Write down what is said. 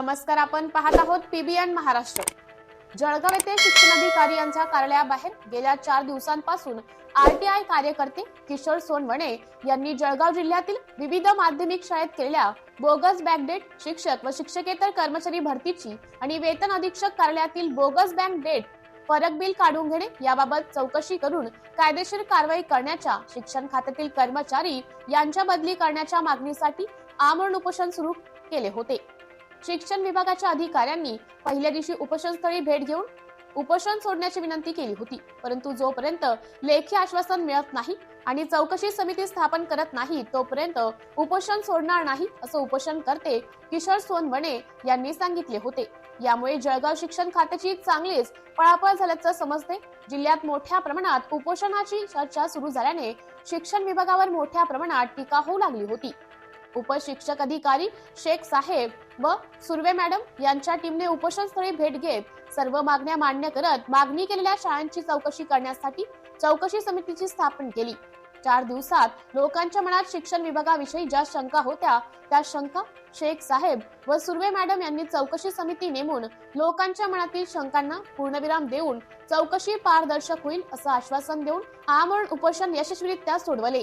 नमस्कार आपण पाहत आहोत पीबीएन महाराष्ट्र. जळगाव येथे शिक्षणाधिकारी यांच्या कार्यालयाबाहेर गेल्या चार दिवसांपासून आरटीआय कार्यकर्ते किशोर सोनवणे यांनी जळगाव जिल्ह्यातील विविध माध्यमिक शाळेत केलेल्या बोगस बॅकडेट शिक्षक व शिक्षकेतर कर्मचारी भरतीची आणि वेतन अधीक्षक कार्यालयातील बोगस बँक डेट फरक बिल काढून घेणे याबाबत चौकशी करून कायदेशीर कारवाई करण्याच्या शिक्षण खात्यातील कर्मचारी यांच्या बदली करण्याच्या मागणीसाठी आमरण उपोषण सुरू केले होते. शिक्षण विभागाच्या अधिकाऱ्यांनी पहिल्या दिवशी उपोषणस्थळी भेट घेऊन उपोषण सोडण्याची विनंती केली होती. परंतु जोपर्यंत लेखी आश्वासन मिळत नाही आणि चौकशी समिती स्थापन करत नाही तोपर्यंत उपोषण सोडणार नाही असं उपोषण करते किशोर सोनवणे यांनी सांगितले होते. यामुळे जळगाव शिक्षण खात्याची चांगलीच पळापळ झाल्याचं समजते. जिल्ह्यात मोठ्या प्रमाणात उपोषणाची चर्चा सुरू झाल्याने शिक्षण विभागावर मोठ्या प्रमाणात टीका होऊ लागली होती. उपशिक्षक अधिकारी शेख साहेब व सुर्वे मॅडम यांच्या टीमने उपोषणस्थळी भेट घेत सर्व मागण्या मान्य करत मागणी केलेल्या शाळांची चौकशी करण्यासाठी चौकशी समितीची स्थापन केली. चार दिवसात लोकांच्या मनात शिक्षण विभागाविषयी ज्या शंका होत्या त्या शंका शेख साहेब व सुर्वे मॅडम यांनी चौकशी समिती नेमून लोकांच्या मनातील शंकांना पूर्णविराम देऊन चौकशी पारदर्शक होईल असं आश्वासन देऊन आमरण उपोषण यशस्वीरित्या सोडवले.